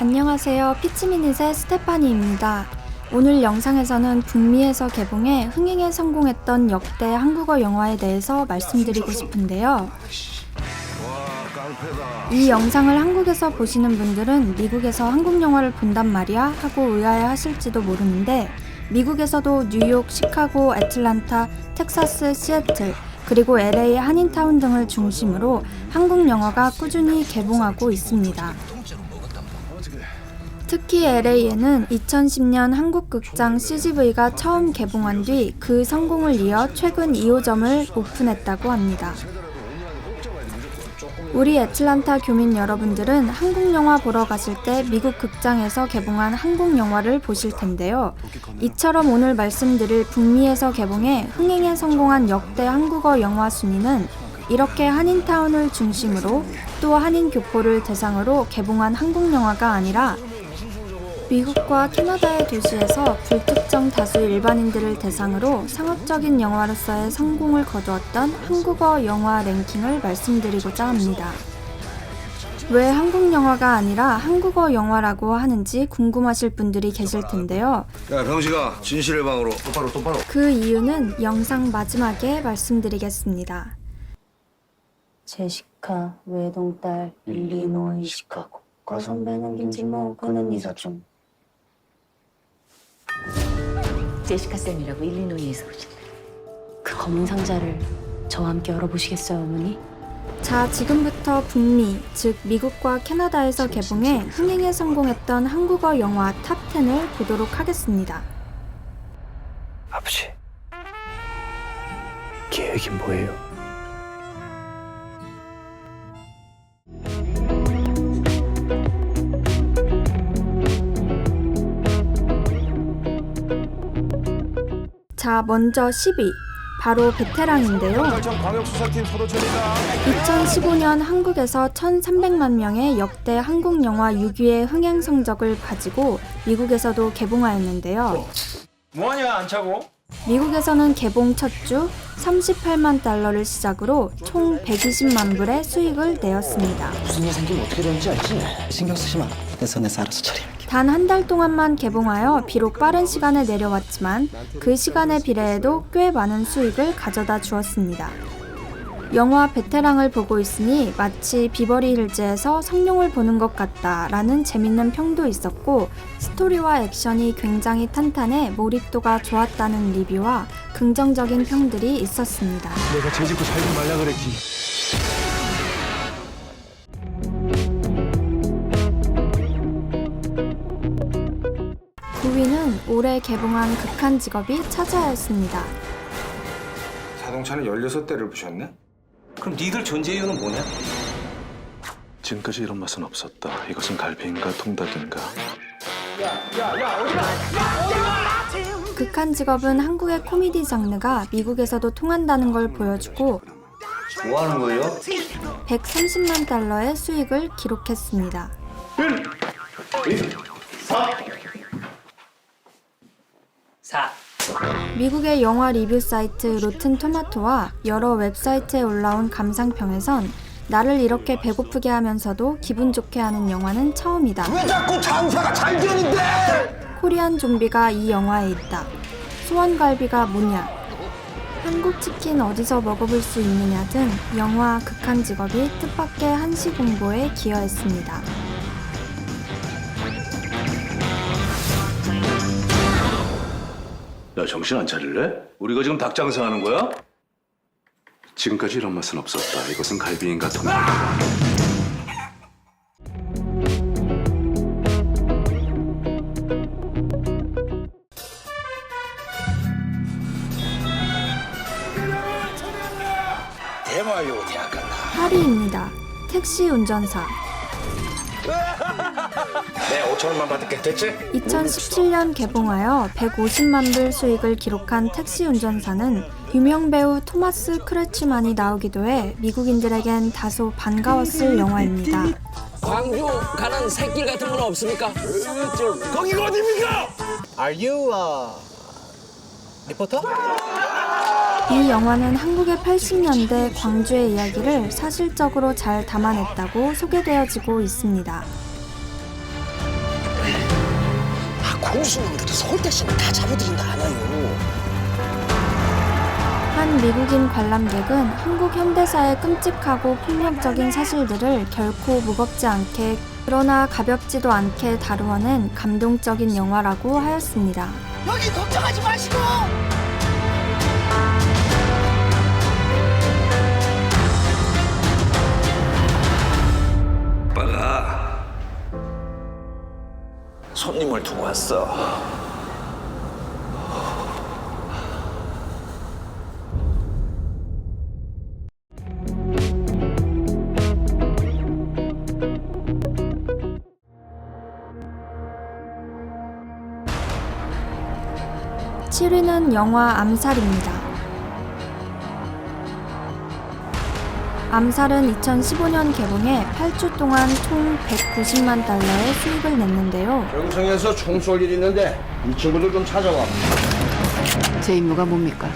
안녕하세요. 피치미닛의 스테파니입니다. 오늘 영상에서는 북미에서 개봉해 흥행에 성공했던 역대 한국어 영화에 대해서 말씀드리고 싶은데요. 이 영상을 한국에서 보시는 분들은 미국에서 한국 영화를 본단 말이야 하고 의아해 하실지도 모르는데 미국에서도 뉴욕, 시카고, 애틀란타, 텍사스, 시애틀, 그리고 LA 한인타운 등을 중심으로 한국 영화가 꾸준히 개봉하고 있습니다. 특히 LA에는 2010년 한국 극장 CGV가 처음 개봉한 뒤 그 성공을 이어 최근 2호점을 오픈했다고 합니다. 우리 애틀란타 교민 여러분들은 한국 영화 보러 가실 때 미국 극장에서 개봉한 한국 영화를 보실 텐데요. 이처럼 오늘 말씀드릴 북미에서 개봉해 흥행에 성공한 역대 한국어 영화 순위는 이렇게 한인타운을 중심으로 또 한인 교포를 대상으로 개봉한 한국 영화가 아니라 미국과 캐나다의 도시에서 불특정 다수 일반인들을 대상으로 상업적인 영화로서의 성공을 거두었던 한국어 영화 랭킹을 말씀드리고자 합니다. 왜 한국 영화가 아니라 한국어 영화라고 하는지 궁금하실 분들이 계실 텐데요. 야 병식아 진실의 방으로 똑바로 똑바로 그 이유는 영상 마지막에 말씀드리겠습니다. 제시카 외동딸 일리노이 시카고 과선배는 김진모 그는 이사촌 제시카 쌤이라고 일리노이에서 오신다. 그 검은 상자를 저와 함께 열어보시겠어요 어머니? 자, 지금부터 북미, 즉 미국과 캐나다에서 개봉해 흥행에 성공했던 한국어 영화 탑10을 보도록 하겠습니다. 아버지 계획이 뭐예요? 자, 먼저 10위. 바로 베테랑인데요. 광역수사팀 포도철이다 2015년 한국에서 1,300만 명의 역대 한국 영화 6위의 흥행 성적을 가지고 미국에서도 개봉하였는데요. 뭐하냐 안 차고? 미국에서는 개봉 첫 주 38만 달러를 시작으로 총 120만 불의 수익을 내었습니다. 무슨 일 생기면 어떻게 되는지 알지? 신경 쓰지 마. 내서 내서 알아서 처리할게. 단 한 달 동안만 개봉하여 비록 빠른 시간에 내려왔지만 그 시간에 비례해도 꽤 많은 수익을 가져다 주었습니다. 영화 베테랑을 보고 있으니 마치 비버리 힐즈에서 성룡을 보는 것 같다라는 재밌는 평도 있었고 스토리와 액션이 굉장히 탄탄해 몰입도가 좋았다는 리뷰와 긍정적인 평들이 있었습니다. 내가 죄짓고 살지 말라 그랬지. 구위는 올해 개봉한 극한 직업이 차지하였습니다. 자동차는 16대를 부셨네? 그럼 니들 존재 이유는 뭐냐? 지금까지 이런 맛은 없었다. 이것은 갈비인가 통닭인가? 극한 직업은 한국의 코미디 장르가 미국에서도 통한다는 걸 보여주고 뭐 하는 거예요? 130만 달러의 수익을 기록했습니다. 미국의 영화 리뷰 사이트 로튼 토마토와 여러 웹사이트에 올라온 감상평에선 나를 이렇게 배고프게 하면서도 기분 좋게 하는 영화는 처음이다. 왜 자꾸 장사가 잘 되는데 코리안 좀비가 이 영화에 있다. 소원갈비가 뭐냐? 한국 치킨 어디서 먹어볼 수 있느냐 등 영화 극한 직업이 뜻밖의 한식 홍보에 기여했습니다. 야 정신 안 차릴래? 우리가 지금 닭 장사하는 거야? 지금까지 이런 맛은 없었다. 이것은 갈비인가 통닭인가? 대마요 대학 간다 하리입니다. 택시 운전사. 내 5천원만 받을게 됐지? 2017년 개봉하여 150만 불 수익을 기록한 택시 운전사는 유명 배우 토마스 크레츠만이 나오기도 해 미국인들에겐 다소 반가웠을 영화입니다. 광주 가는 새길 같은 건 없습니까? 거기가 어딥니까? Are you a 리포터? 이 영화는 한국의 80년대 광주의 이야기를 사실적으로 잘 담아냈다고 소개되어지고 있습니다. 광주 놈들이 서울 대신 다 잡아들인다 않아요. 한 미국인 관람객은 한국 현대사의 끔찍하고 폭력적인 사실들을 결코 무겁지 않게 그러나 가볍지도 않게 다루어낸 감동적인 영화라고 하였습니다. 여기 걱정하지 마시고. 왔어. 칠위는 영화 암살입니다. 암살은 2015년 개봉해 8주 동안 총 190만 달러의 수익을 냈는데요. 경성에서 총 쏠일 있는데 이 친구들 좀 찾아와. 제 임무가 뭡니까?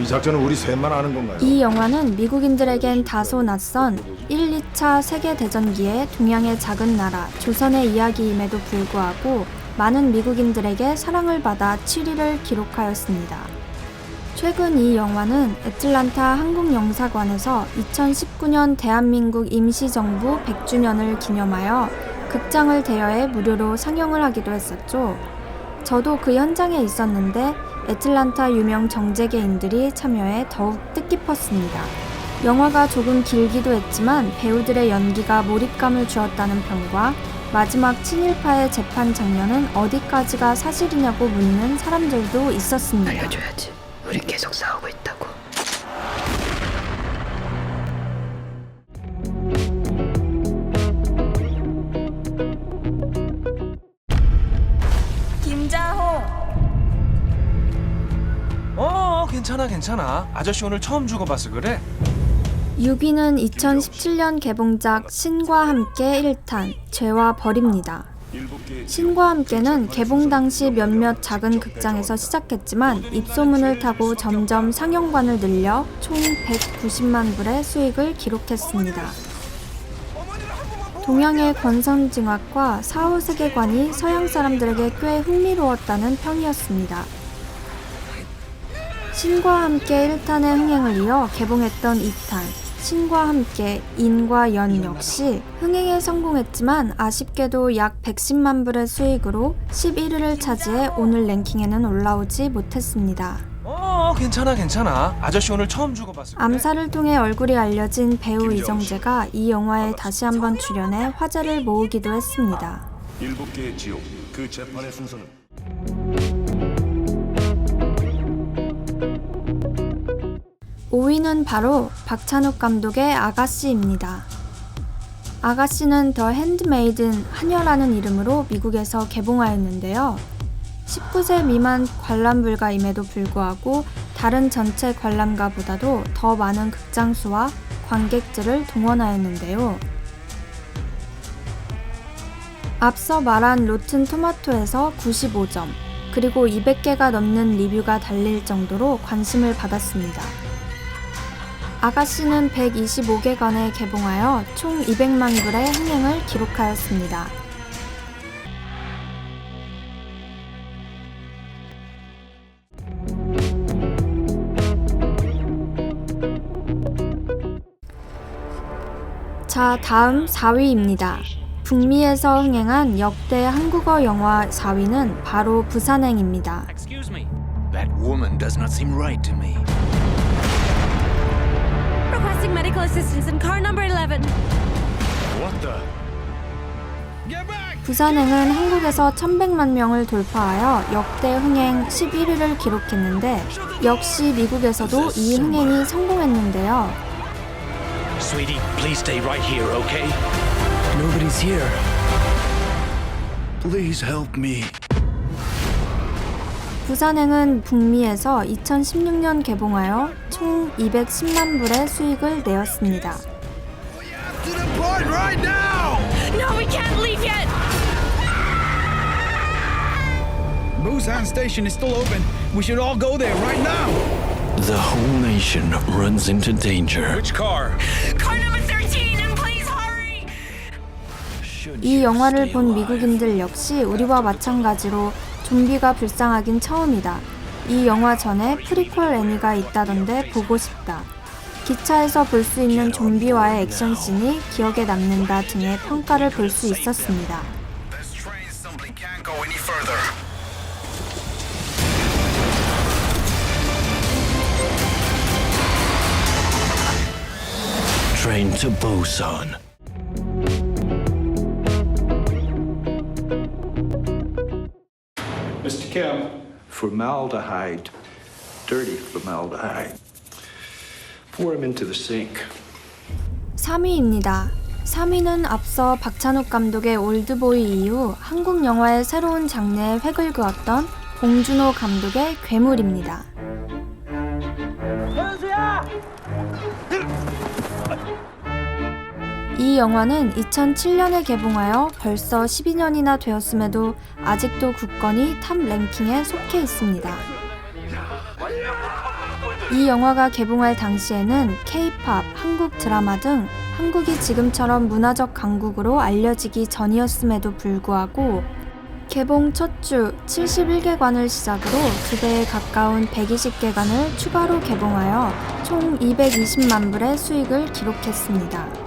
이 작전은 우리 셋만 아는 건가요? 이 영화는 미국인들에겐 다소 낯선 1, 2차 세계대전기의 동양의 작은 나라 조선의 이야기임에도 불구하고 많은 미국인들에게 사랑을 받아 7위를 기록하였습니다. 최근 이 영화는 애틀란타 한국영사관에서 2019년 대한민국 임시정부 100주년을 기념하여 극장을 대여해 무료로 상영을 하기도 했었죠. 저도 그 현장에 있었는데 애틀란타 유명 정재계인들이 참여해 더욱 뜻깊었습니다. 영화가 조금 길기도 했지만 배우들의 연기가 몰입감을 주었다는 평과 마지막 친일파의 재판 장면은 어디까지가 사실이냐고 묻는 사람들도 있었습니다. 알려줘야지. 우린 계속 싸우고 있다고. 어 괜찮아 괜찮아. 아저씨 오늘 처음 죽어봐서 그래. 6위는 2017년 개봉작 신과 함께 1탄 죄와 벌입니다. 신과 함께는 개봉 당시 몇몇 작은 극장에서 시작했지만 입소문을 타고 점점 상영관을 늘려 총 190만 불의 수익을 기록했습니다. 동양의 권선징악과 사후 세계관이 서양 사람들에게 꽤 흥미로웠다는 평이었습니다. 신과 함께 1탄의 흥행을 이어 개봉했던 2탄 신과 함께 인과 연 역시 흥행에 성공했지만 아쉽게도 약 110만 불의 수익으로 11위를 차지해 오늘 랭킹에는 올라오지 못했습니다. 어 괜찮아 괜찮아. 아저씨 오늘 처음 죽어봐서 그래. 암살을 통해 얼굴이 알려진 배우 이정재가 이 영화에 다시 한번 출연해 화제를 모으기도 했습니다. 일곱 개의 지옥 그 재판의 순서는 5위는 바로 박찬욱 감독의 아가씨입니다. 아가씨는 더 핸드메이든 하녀라는 이름으로 미국에서 개봉하였는데요. 19세 미만 관람 불가임에도 불구하고 다른 전체 관람가보다도 더 많은 극장수와 관객들을 동원하였는데요. 앞서 말한 로튼 토마토에서 95점, 그리고 200개가 넘는 리뷰가 달릴 정도로 관심을 받았습니다. 아가씨는 125개관에 개봉하여 총 200만 불의 흥행을 기록하였습니다. 자, 다음 4위입니다. 북미에서 흥행한 역대 한국어 영화 4위는 바로 부산행입니다. Medical assistance in car number 11. What the? 부산행은 한국에서 1100만 명을 돌파하여 역대 흥행 11위를 기록했는데 역시 미국에서도 이 흥행이 성공했는데요. Sweetie, please stay right here, okay? Nobody's here. Please help me. 부산행은 북미에서 2016년 개봉하여 총 210만 불의 수익을 내었습니다. To the point right now! No, we can't leave yet! Busan Station is still open. We should all go there right now. The whole nation runs into danger. Which car? Car number 13, and please hurry! 이 영화를 본 미국인들 역시 우리와 마찬가지로 좀비가 불쌍하긴 처음이다. 이 영화 전에 프리퀄 애니가 있다던데 보고 싶다. 기차에서 볼 수 있는 좀비와의 액션씬이 기억에 남는다 등의 평가를 볼 수 있었습니다. Train to. Kim, formaldehyde, dirty formaldehyde. Pour him into the sink. 3위입니다. 3위는 앞서 박찬욱 감독의 올드보이 이후 한국 영화의 새로운 장르에 획을 그었던 봉준호 감독의 괴물입니다. 이 영화는 2007년에 개봉하여 벌써 12년이나 되었음에도 아직도 굳건히 탑 랭킹에 속해 있습니다. 이 영화가 개봉할 당시에는 K-팝, 한국 드라마 등 한국이 지금처럼 문화적 강국으로 알려지기 전이었음에도 불구하고 개봉 첫 주 71개관을 시작으로 두 배에 가까운 120개관을 추가로 개봉하여 총 220만 불의 수익을 기록했습니다.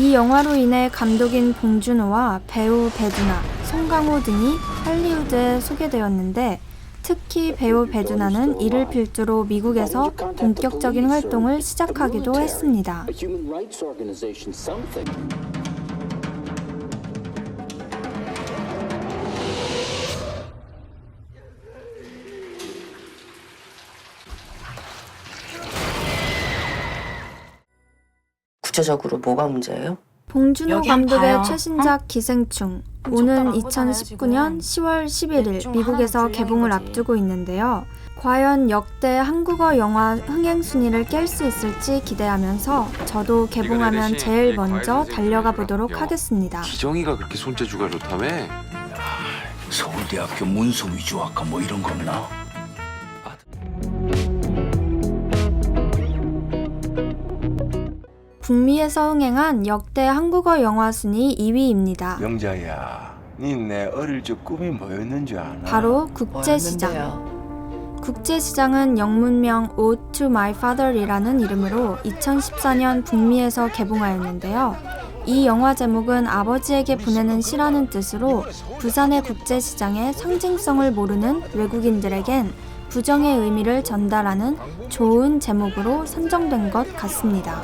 이 영화로 인해 감독인 봉준호와 배우 배두나, 송강호 등이 할리우드에 소개되었는데 특히 배우 배두나는 이를 필두로 미국에서 본격적인 활동을 시작하기도 했습니다. 구체적으로 뭐가 문제예요? 봉준호 여기 한번 감독의 봐요. 최신작 기생충 오는 2019년 10월 11일 미국에서 개봉을 앞두고 있는데요. 과연 역대 한국어 영화 흥행 순위를 깰 수 있을지 기대하면서 저도 개봉하면 제일 먼저 달려가 보도록 하겠습니다. 기정이가 그렇게 손재주가 좋다며? 서울대학교 문서 위조학과 뭐 이런 거나? 북미에서 흥행한 역대 한국어 영화 순위 2위입니다. 영자야, 니내 어릴 적 꿈이 뭐였는 줄 아나? 바로 국제시장. 국제시장은 영문명 Ode to My Father이라는 이름으로 2014년 북미에서 개봉하였는데요. 이 영화 제목은 아버지에게 보내는 시라는 뜻으로 부산의 국제시장의 상징성을 모르는 외국인들에겐 부정의 의미를 전달하는 좋은 제목으로 선정된 것 같습니다.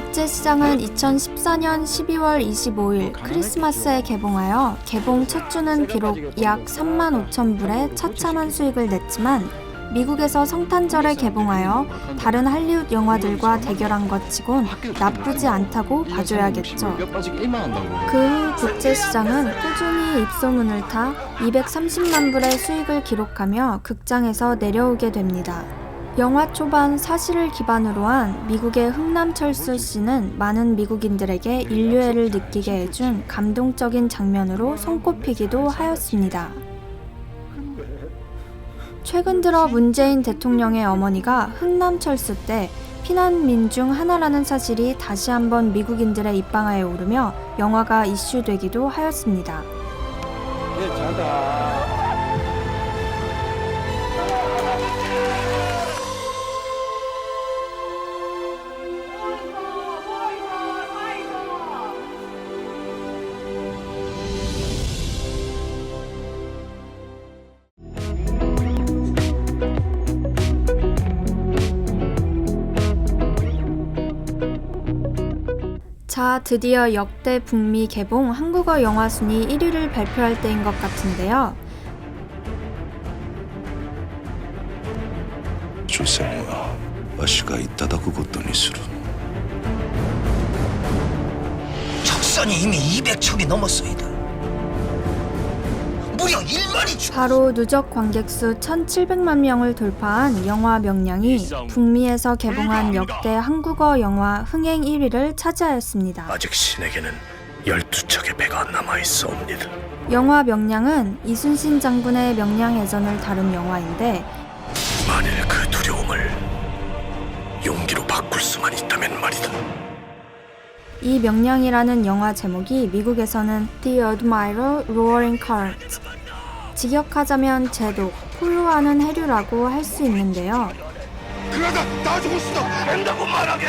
국제시장은 2014년 12월 25일 크리스마스에 개봉하여 개봉 첫 주는 비록 약 3만 5천 불의 처참한 수익을 냈지만 미국에서 성탄절에 개봉하여 다른 할리우드 영화들과 대결한 것 치곤 나쁘지 않다고 봐줘야겠죠. 그 후 국제시장은 꾸준히 입소문을 타 230만 불의 수익을 기록하며 극장에서 내려오게 됩니다. 영화 초반 사실을 기반으로 한 미국의 흥남철수 씨는 많은 미국인들에게 인류애를 느끼게 해준 감동적인 장면으로 손꼽히기도 하였습니다. 최근 들어 문재인 대통령의 어머니가 흥남철수 때 피난민 중 하나라는 사실이 다시 한번 미국인들의 입방아에 오르며 영화가 이슈되기도 하였습니다. 자, 드디어 역대 북미 개봉 한국어 영화 순위 1위를 발표할 때인 것 같은데요. 조상우야, 와시가 이따다 그것더니 술은 적선이 이미 200척이 넘었어이다. 무려 1만이 죽. 바로 누적 관객수 1,700만 명을 돌파한 영화 명량이 북미에서 개봉한 역대 한국어 영화 흥행 1위를 차지하였습니다. 아직 신에게는 12척의 배가 남아 있어옵니다. 영화 명량은 이순신 장군의 명량해전을 다룬 영화인데 만일 그 두려움을 용기로 바꿀 수만 있다면 말이다. 이 명량이라는 영화 제목이 미국에서는 The Admiral Roaring Current 직역하자면 제독, 포효하는 해류라고 할 수 있는데요. 그러다 나 죽을 수도 한다고 말하게.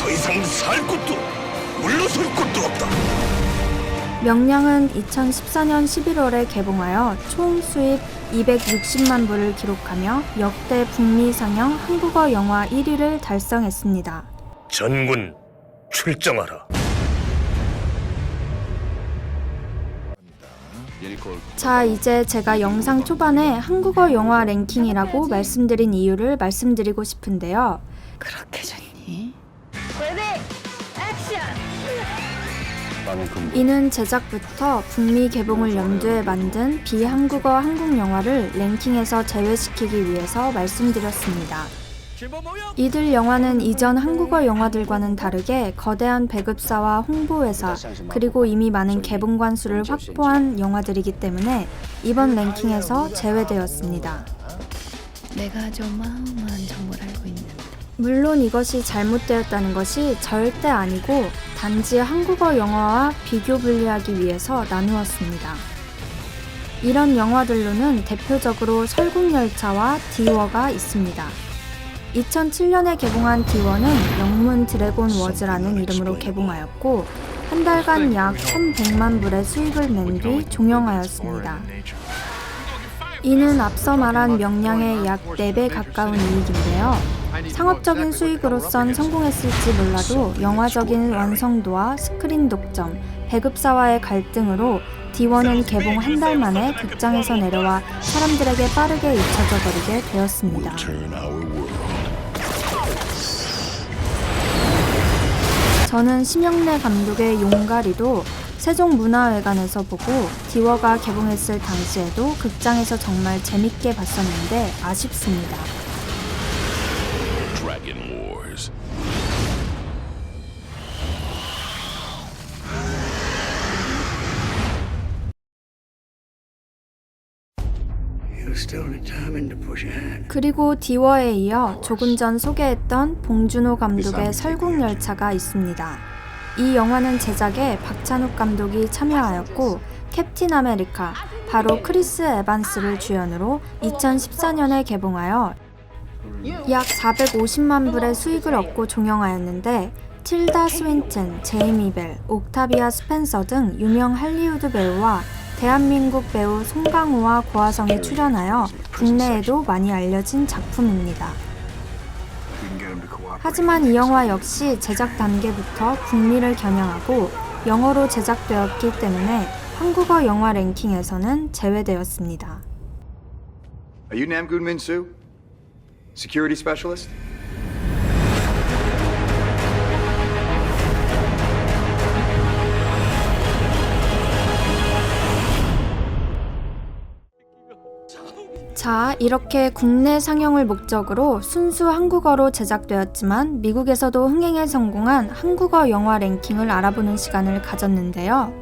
더 이상 살 곳도 물러설 곳도 없다. 명량은 2014년 11월에 개봉하여 총 수입 260만 부를 기록하며 역대 북미 상영 한국어 영화 1위를 달성했습니다. 전군 출정하라. 자, 이제 제가 영상 초반에 한국어 영화 랭킹이라고 말씀드린 이유를 말씀드리고 싶은데요. 그렇게 좋니? 이는 제작부터 북미 개봉을 염두에 만든 비한국어 한국 영화를 랭킹에서 제외시키기 위해서 말씀드렸습니다. 이들 영화는 이전 한국어 영화들과는 다르게 거대한 배급사와 홍보회사 그리고 이미 많은 개봉관 수를 확보한 영화들이기 때문에 이번 랭킹에서 제외되었습니다. 내가 좀 마음한 정보를 알고 있는데. 물론 이것이 잘못되었다는 것이 절대 아니고 단지 한국어 영화와 비교 분리하기 위해서 나누었습니다. 이런 영화들로는 대표적으로 설국열차와 디워가 있습니다. 2007년에 개봉한 디워는 영문 드래곤 워즈라는 이름으로 개봉하였고 한 달간 약 1,100만 불의 수익을 낸 뒤 종영하였습니다. 이는 앞서 말한 명량의 약 4배 가까운 이익인데요. 상업적인 수익으로선 성공했을지 몰라도 영화적인 완성도와 스크린 독점, 배급사와의 갈등으로 D1은 개봉 한 달 만에 극장에서 내려와 사람들에게 빠르게 잊혀져 버리게 되었습니다. 저는 심영래 감독의 용가리도 세종문화회관에서 보고 디워가 개봉했을 당시에도 극장에서 정말 재밌게 봤었는데 아쉽습니다. 그리고 디워에 이어 조금 전 소개했던 봉준호 감독의 설국열차가 있습니다. 이 영화는 제작에 박찬욱 감독이 참여하였고 캡틴 아메리카, 바로 크리스 에반스를 주연으로 2014년에 개봉하여 약 450만 불의 수익을 얻고 종영하였는데 틸다 스윈튼, 제이미 벨, 옥타비아 스펜서 등 유명 할리우드 배우와 대한민국 배우 송강호와 고화성이 출연하여 국내에도 많이 알려진 작품입니다. 하지만 이 영화 역시 제작 단계부터 북미를 겨냥하고 영어로 제작되었기 때문에 한국어 영화 랭킹에서는 제외되었습니다. Are you Nam Goonmin Soo? Security specialist? 자, 이렇게 국내 상영을 목적으로 순수 한국어로 제작되었지만 미국에서도 흥행에 성공한 한국어 영화 랭킹을 알아보는 시간을 가졌는데요.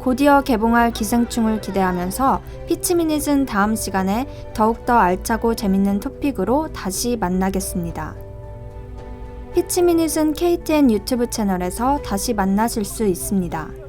곧이어 개봉할 기생충을 기대하면서 피치미닛은 다음 시간에 더욱더 알차고 재밌는 토픽으로 다시 만나겠습니다. 피치미닛은 KTN 유튜브 채널에서 다시 만나실 수 있습니다.